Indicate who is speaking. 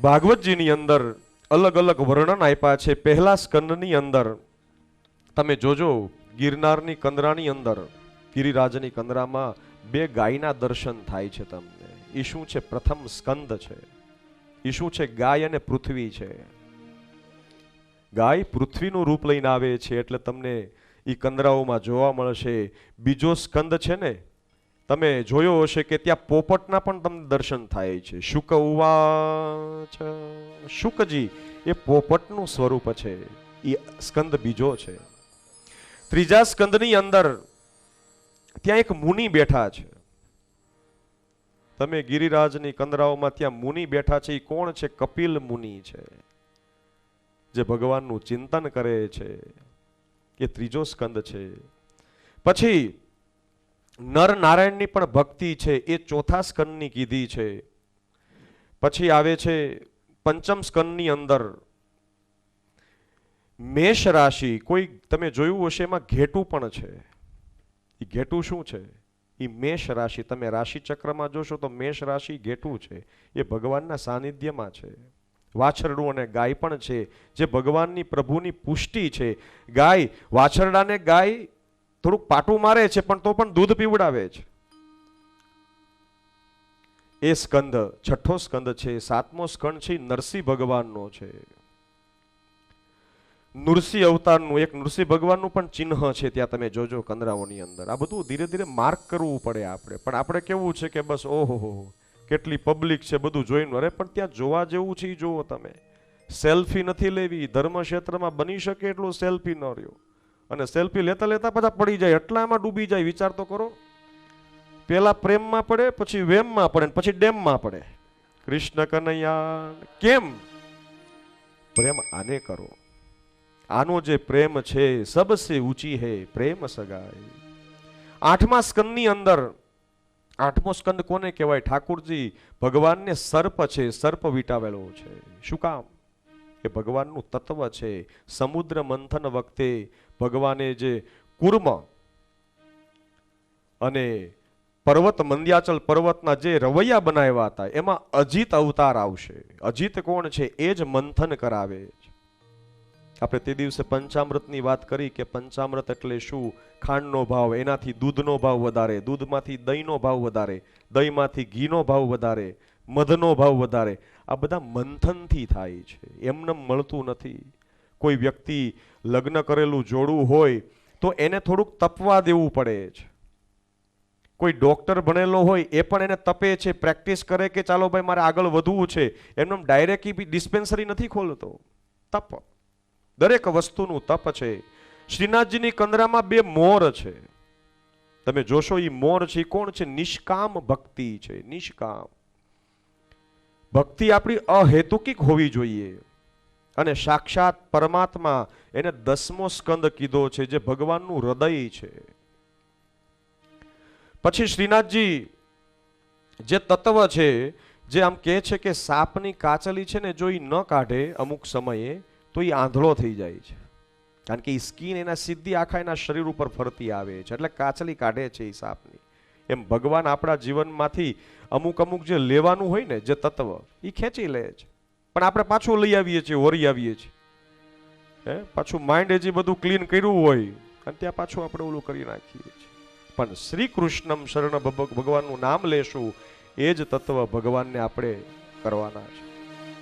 Speaker 1: ભાગવતજીની અંદર અલગ અલગ વર્ણન આપ્યા છે. પહેલા સ્કંદની અંદર તમે જોજો, ગિરનારની કંદરાની અંદર, ગિરિરાજની કંદરામાં બે ગાયના દર્શન થાય છે તમને. એ શું છે? પ્રથમ સ્કંદ છે. એ શું છે? ગાય અને પૃથ્વી છે. ગાય પૃથ્વીનું રૂપ લઈને આવે છે એટલે તમને એ કંદરાઓમાં જોવા મળશે. બીજો સ્કંદ છે ને તમે જોયો હશે કે ત્યાં પોપટના પણ તમને દર્શન થાય છે. શુક ઉવાચ. શુકજી, એ પોપટનું સ્વરૂપ છે. એ સ્કંદ બીજો છે. ત્રીજા સ્કંદની અંદર ત્યાં એક મુનિ બેઠા છે. તમે ગિરિરાજની કંદરાઓમાં ત્યાં મુનિ બેઠા છે. એ કોણ છે? કપિલ મુનિ છે. જે ભગવાનનું ચિંતન કરે છે. એ ત્રીજો સ્કંદ છે. પછી નર નારાયણની પણ ભક્તિ છે, એ ચોથા સ્કંદની કીધી છે. પછી આવે છે પંચમ સ્કંદની અંદર. મેષ રાશિ, કોઈ તમે જોયું હશે એમાં ઘેટું પણ છે. એ ઘેટું શું છે? એ મેષ રાશિ, તમે રાશિ ચક્રમાં જોશો તો મેષ રાશિ ઘેટું છે. એ ભગવાનના સાનિધ્યમાં છે. વાછરડું અને ગાય પણ છે. જે ભગવાનની પ્રભુની પુષ્ટિ છે. ગાય, વાછરડાને ગાય થોડુંક પાટું મારે છે, પણ તો પણ દૂધ પીવડાવે છે. એ સ્કંદ, છઠ્ઠો સ્કંદ છે, સાતમો સ્કંદ છે નરસિંહ ભગવાનનો છે. નૃસિંહ અવતારનું, એક નૃસિંહ ભગવાનનું પણ ચિહ્ન છે, ત્યાં તમે જોજો કંદરાઓની અંદર. આ બધું ધીરે ધીરે માર્ક કરવું પડે આપણે. પણ આપણે કેવું છે કે બસ, ઓહો કેટલી પબ્લિક છે બધું જોઈને અરે, પણ ત્યાં જોવા જેવું છે એ જોવો તમે. સેલ્ફી નથી લેવી ધર્મ ક્ષેત્રમાં બની શકે એટલું સેલ્ફી ન રહ્યો. અને સેલ્ફી લેતા લેતા પાછા પડી જાય. એટલામાં ડૂબી જાય. વિચાર તો કરો. પેલા પ્રેમમાં પડે, પછી વેમમાં પડે પછી ડેમમાં પડે. કૃષ્ણ કનૈયા કેમ? પ્રેમ આને કરો. આનો જે પ્રેમ છે, સબસે ઊંચી હે પ્રેમ સગાઈ. આઠમા સ્કંદની અંદર, આઠમો સ્કંદ કોને કહેવાય? ઠાકુરજી ભગવાનને સર્પ છે, સર્પ વીટાવેલો છે. શું કામ? એ ભગવાનનું તત્વ છે, સમુદ્ર મંથન વખતે ભગવાને જે કુર્મ અને પર્વત, મંદ્યાચલ પર્વતના જે રવૈયા બનાવ્યા હતા, એમાં અજીત અવતાર આવશે. અજીત કોણ છે? એ જ મંથન કરાવે છે. આપણે તે દિવસે પંચામૃતની વાત કરી કે પંચામૃત એટલે શું? ખાંડનો ભાવ, એનાથી દૂધનો ભાવ વધારે, દૂધમાંથી દહીંનો ભાવ વધારે, દહીંમાંથી ઘીનો ભાવ વધારે. મધનો ભાવ વધારે. આ બધા મંથનથી થાય છે. એમને મળતું નથી. કોઈ વ્યક્તિ લગ્ન કરેલું જોડું હોય તો એને થોડુંક તપવા દેવું પડે છે. કોઈ ડોક્ટર ભણેલો હોય એ પણ એને તપે છે, પ્રેક્ટિસ કરે કે ચાલો ભાઈ મારે આગળ વધવું છે. એમને ડાયરેક્ટ ડિસ્પેન્સરી નથી ખોલતો. તપ. દરેક વસ્તુનું તપ છે. શ્રીનાથજીની કંદરામાં બે મોર છે. તમે જોશો એ મોર છે કોણ છે? નિષ્કામ ભક્તિ છે. નિષ્કામ. ભક્તિ આપણી અહેતુકિક હોવી જોઈએ. અને સાક્ષાત પરમાત્મા એને દસમો સ્કંદ કીધો છે, જે ભગવાનનું હૃદય છે. પછી શ્રીનાથજી, જે તત્વ છે, જે આમ કહે છે કે સાપની કાચલી છે ને જો એ ન કાઢે અમુક સમયે, તો એ આંધળો થઈ જાય છે. કારણ કે એ સ્કીન એના સીધી આખા એના શરીર ઉપર ફરતી આવે છે. એટલે કાચલી કાઢે છે એ સાપની. એમ ભગવાન આપણા જીવનમાંથી અમુક અમુક જે લેવાનું હોય ને, જે તત્વ એ ખેંચી લે છે. પણ આપણે પાછું લઈ આવીએ છીએ, વરી આવીએ છીએ. હે? પાછું માઇન્ડ હજી બધું ક્લીન કર્યું હોય, અને ત્યાં પાછું આપણે ઓલું કરી નાખીએ છીએ. પણ શ્રી કૃષ્ણમ શરણ ભગવાનનું નામ લેશું, એ જ તત્વ ભગવાનને આપણે કરવાના છે.